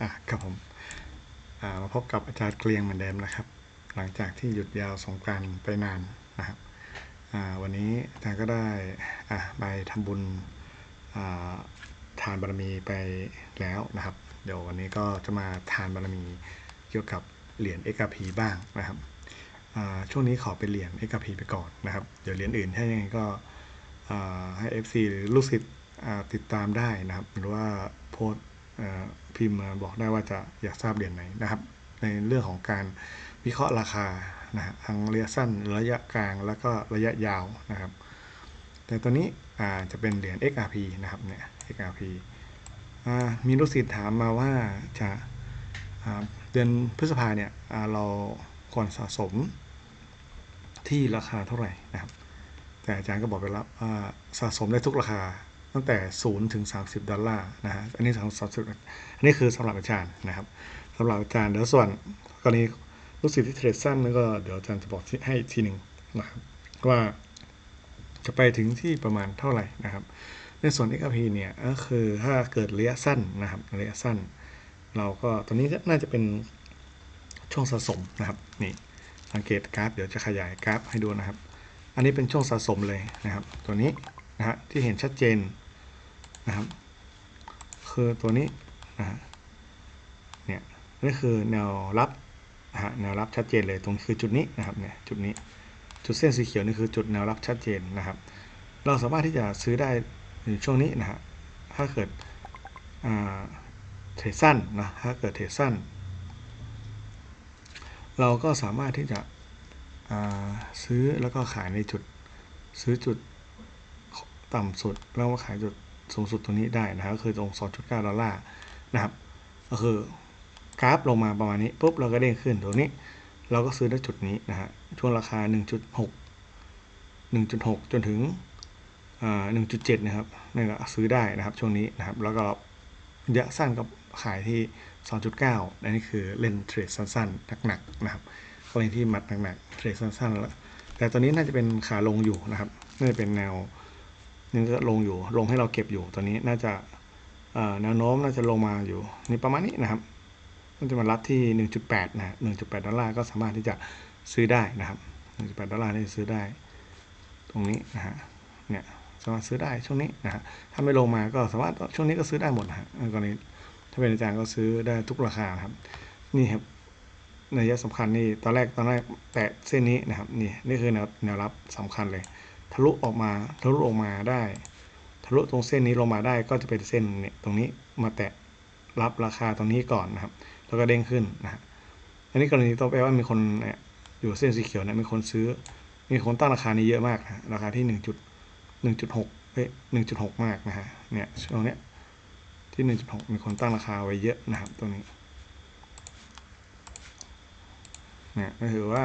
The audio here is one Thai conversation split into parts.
อะครับผมอ่ามาพบกับอาจารย์เกลียงเหมือนเดิมนะครับ หลังจากที่หยุดยาวสงกรานต์ไปนานนะครับอ่าวันนี้อาจารย์ก็ได้อะไปทำบุญอ่าทานบารมีไปแล้วนะครับ เดี๋ยววันนี้ก็จะมาทานบารมีเกี่ยวกับเหรียญเอกพีบ้างนะครับช่วงนี้ขอเป็นเหรียญเอกพีไปก่อนนะครับ เดี๋ยวเหรียญอื่นถ้ายังไงก็ให้ FC หรือลูกศิษย์ติดตามได้นะครับ หรือว่าโพส พิมพ์มาบอกได้ว่าจะอยากทราบเหรียญไหนนะครับ ในเรื่องของการวิเคราะห์ราคานะฮะทั้งระยะสั้นระยะกลางแล้วก็ระยะยาวนะครับ แต่ตัวนี้จะเป็นเหรียญ XRP นะครับเนี่ย XRP มีลูกศิษย์ถามมาว่าจะาเดือนพฤษภาเนี่ยเราควรสะสมที่ราคาเท่าไหร่นะครับ แต่อาจารย์ก็บอกไปแล้วว่าสะสมได้ทุกราคา ตั้งแต่0ถึง30ดอลลาร์นะฮะอันนี้สำหรับอันนี้คือสำหรับอาจารย์นะครับสำหรับอาจารย์เดี๋ยวส่วนกรณีลูกศิษย์ที่เทรดสั้นนั่นก็เดี๋ยวอาจารย์จะบอกให้อีกทีหนึ่งนะครับว่าจะไปถึงที่ประมาณเท่าไหร่นะครับ ในส่วน XRP เนี่ยก็คือถ้าเกิดระยะสั้นนะครับระยะสั้น เราก็ตอนนี้น่าจะเป็นช่วงสะสมนะครับนี่สังเกตกราฟเดี๋ยวจะขยายกราฟให้ดูนะครับ อันนี้เป็นช่วงสะสมเลยนะครับ ตัวนี้นะฮะที่เห็นชัดเจน นะครับ คือตัวนี้นะฮะเนี่ยนี่คือแนวรับนะฮะแนวรับชัดเจนเลยตรงคือจุดนี้นะครับเนี่ยจุดนี้จุดเส้นสีเขียวนี่คือจุดแนวรับชัดเจนนะครับ เราสามารถที่จะซื้อได้ในช่วงนี้นะฮะถ้าเกิดเทรดสั้นนะถ้าเกิดเทรดสั้น เราก็สามารถที่จะซื้อแล้วก็ขายในจุดซื้อจุดต่ำสุดแล้วมาขายจุด สูงสุดตรงนี้ได้นะครับก็คือตรง 2.9 ดอลลาร์นะครับ ก็คือกราฟลงมาประมาณนี้ปุ๊บเราก็เด้งขึ้นตรงนี้ เราก็ซื้อได้จุดนี้นะฮะช่วงราคา 1.6 1.6 จนถึงอ่า1.7 นะครับนี่ก็ซื้อได้นะครับช่วงนี้นะครับ แล้วก็ระยะสั้นก็ขายที่ 2.9 อันนี้คือเล่นเทรดสั้นๆหนักๆนะครับกรณีที่มัดหนักๆเทรดสั้นๆแล้วแต่ตอนนี้น่าจะเป็นขาลงอยู่นะครับ น่าจะเป็นแนว นี่ก็ลงอยู่ ลงให้เราเก็บอยู่ ตอนนี้น่าจะแนวโน้มน่าจะลงมาอยู่ นี่ประมาณนี้นะครับน่าจะมารับที่ 1.8 นะ1.8 ดอลลาร์ก็สามารถที่จะซื้อได้นะครับ 1.8 ดอลลาร์นี่ซื้อได้ ตรงนี้นะฮะ เนี่ยสามารถซื้อได้ช่วงนี้นะฮะ ถ้าไม่ลงมาก็สามารถช่วงนี้ก็ซื้อได้หมดนะฮะกรณีถ้าเป็นอาจารย์ก็ซื้อได้ทุกราคาครับ นี่ครับนัยสำคัญนี่ ตอนแรกตอนแรกแตะเส้นนี้นะครับ นี่นี่คือแนวแนวรับสำคัญเลย ทะลุออกมาทะลุออกมาได้ ทะลุตรงเส้นนี้ลงมาได้ก็จะเป็นเส้นเนี่ยตรงนี้มาแตะรับราคาตรงนี้ก่อนนะครับ แล้วก็เด้งขึ้นนะฮะอันนี้กรณีต้องแปลว่ามีคนเนี่ยอยู่เส้นสีเขียวเนี่ยมีคนซื้อ มีคนตั้งราคานี้เยอะมากนะราคาที่หนึ่งจุดหนึ่งจุดหกเอ้ยหนึ่งจุดหกมากนะฮะเนี่ยช่วงเนี้ยที่หนึ่งจุดหกมีคนตั้งราคาไว้เยอะนะครับตรงนี้เนี่ยก็คือว่า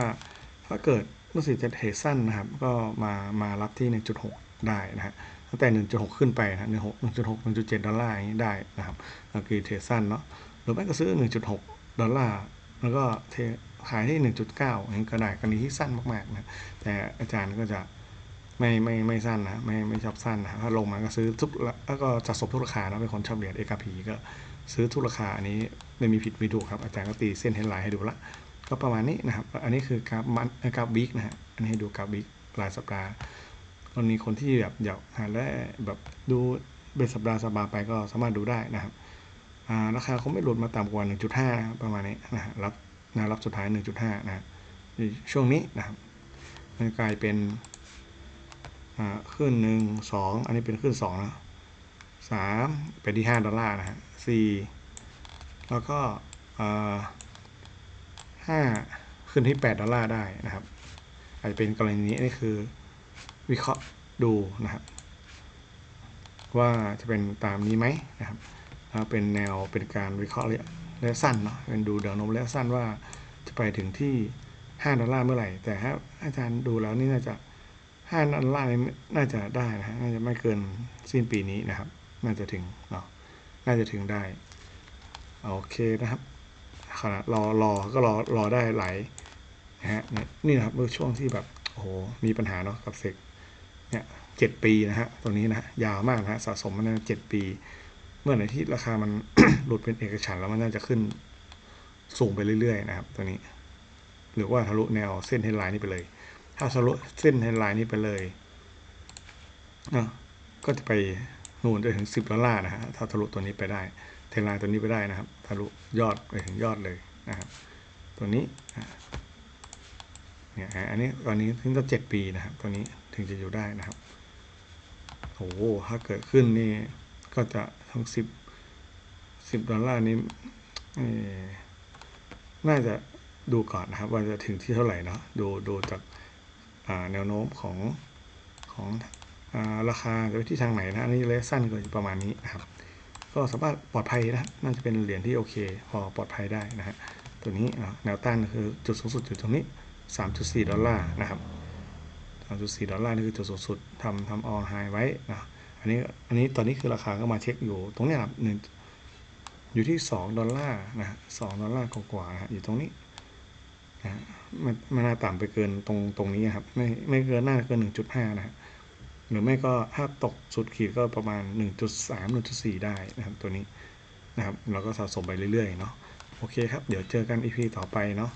ถ้าเกิด รู้สึกจะเทรดสั้นนะครับ ก็มามารับที่ 1.6 ได้นะฮะตั้งแต่ 1.6 ขึ้นไปนะ1.6 1.6 1.7ดดหกกเ็ดดอลลาร์อย่างนี้ได้นะครับก็คือเทรดสั้นเนาะหรือไม่ก็ซื้อ 1.6 ดอลลาร์ แล้วก็เทขายที่ 1.9อย่างนี้ก็ได้กรณีที่สั้นมากๆนะแต่อาจารย์ก็จะไม่ไม่ไม่สั้นนะไม่ไม่ชอบสั้นนะถ้าลงมาก็ซื้อทุกแล้วก็จัดสบทุกราคานะเป็นคนชอบเหรียญเอกพีก็ซื้อทุกราคาอันนี้ไม่มีผิดไม่ถูกครับ อาจารย์ก็ตีเส้นเฮดไลน์ให้ดูละ ก็ประมาณนี้นะครับ อันนี้คือกราฟมันกราฟวิกนะฮะอันนี้ให้ดูกราฟวิกรายสัปดาห์ตอนนี้คนที่แบบอยากหาและแบบดูเป็นสัปดาห์สัปดาห์ไปก็สามารถดูได้นะครับอ่าราคาเขาไม่หลุดมาต่ำกว่า 1.5นะประมาณนี้นะฮะรับนวรับสุดท้าย 1.5 นะฮะในช่วงนี้นะครับมันกลายเป็นอ่าขึ้นหนึ่งสองอันนี้เป็นขึ้นสองนะสามไปที่ห้าดอลลาร์นะฮะสี่แล้วก็อ่า ห้าขึ้นที่ 8 ดอลลาร์ได้นะครับ อาจจะเป็นกรณีนี้นี่คือวิเคราะห์ดูนะครับ ว่าจะเป็นตามนี้ไหมนะครับเป็นแนวเป็นการวิเคราะห์ระยะระยะสั้นเนาะเป็นดูแนวโน้มระยะสั้นว่าจะไปถึงที่ 5 ดอลลาร์เมื่อไหร่ แต่ถ้าอาจารย์ดูแล้วนี่น่าจะ 5 ดอลลาร์นี่น่าจะได้นะฮะน่าจะไม่เกินสิ้นปีนี้นะครับ น่าจะถึงเนาะน่าจะถึงได้ โอเคนะครับ ขณะรอรอก็รอรอได้หลายนะฮะนี่นะครับเมื่อช่วงที่แบบโอ้โหมีปัญหาเนาะกับเซกเนี่ยเจ็ดปีนะฮะตรงนี้นะยาวมากนะฮะสะสมมาในเจ็ดปี เมื่อไหร่ที่ราคามันหลุดเป็นเอกฉันแล้วมันน่าจะขึ้นสูงไปเรื่อยๆนะครับตัวนี้ หรือว่าทะลุแนวเส้นเฮดไลน์นี้ไปเลย ถ้าทะลุเส้นเฮดไลน์นี้ไปเลยนะก็จะไปนู่นจนถึงสิบดอลลาร์นะฮะถ้าทะลุตัวนี้ไปได้ ทรนไลน์ตัวนี้ไปได้นะครับทะลุยอดไปถึงยอดเลยนะครับ ตัวนี้เนี่ยอันนี้ตอนนี้ถึงจะเจ็ดปีนะครับ ตัวนี้ถึงจะอยู่ได้นะครับโอ้โหถ้าเกิดขึ้นนี่ก็จะทั้งสิบสิบดอลลาร์นี้น่าจะดูก่อนนะครับ ว่าจะถึงที่เท่าไหร่เนาะดูดูจากแนวโน้มของของอราคาจะไปที่ทางไหนนะอันนี้ระยะสั้นก็อยู่ประมาณนี้นะครับ ก็สามารถปลอดภัยนะน่าจะเป็นเหรียญที่โอเค พอปลอดภัยได้นะฮะตัวนี้แนวต้านคือจุดสูงสุดอยู่ตรงนี้ 3.4 ดอลลาร์นะครับ 3.4 ดอลลาร์นี่คือจุดสูงสุดทำทำออลไฮไว้นะอันนี้อันนี้ตอนนี้คือราคาก็มาเช็คอยู่ตรงนี้ครับหนึ่งอยู่ที่ 2 ดอลลาร์นะฮะสองดอลลาร์กว่าๆนะฮะอยู่ตรงนี้นะฮะไม่ไม่น่าต่ำไปเกินตรงตรงนี้ครับ ไม่ไม่เกินหน่าเกิน 1.5 นะฮะ หรือไม่ก็ถ้าตกสุดขีดก็ประมาณ 1.3 1.4 ได้นะครับตัวนี้นะครับเราก็สะสมไปเรื่อยๆเนาะโอเคครับ เดี๋ยวเจอกัน EP ต่อไปเนาะ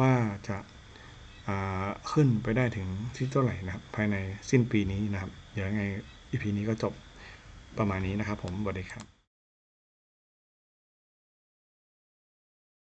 ว่าจะาขึ้นไปได้ถึงที่เท่าไหร่นะครับ ภายในสิ้นปีนี้นะครับ เดี๋ยวยังไง EP นี้ก็จบประมาณนี้นะครับผมสวัสดีครับ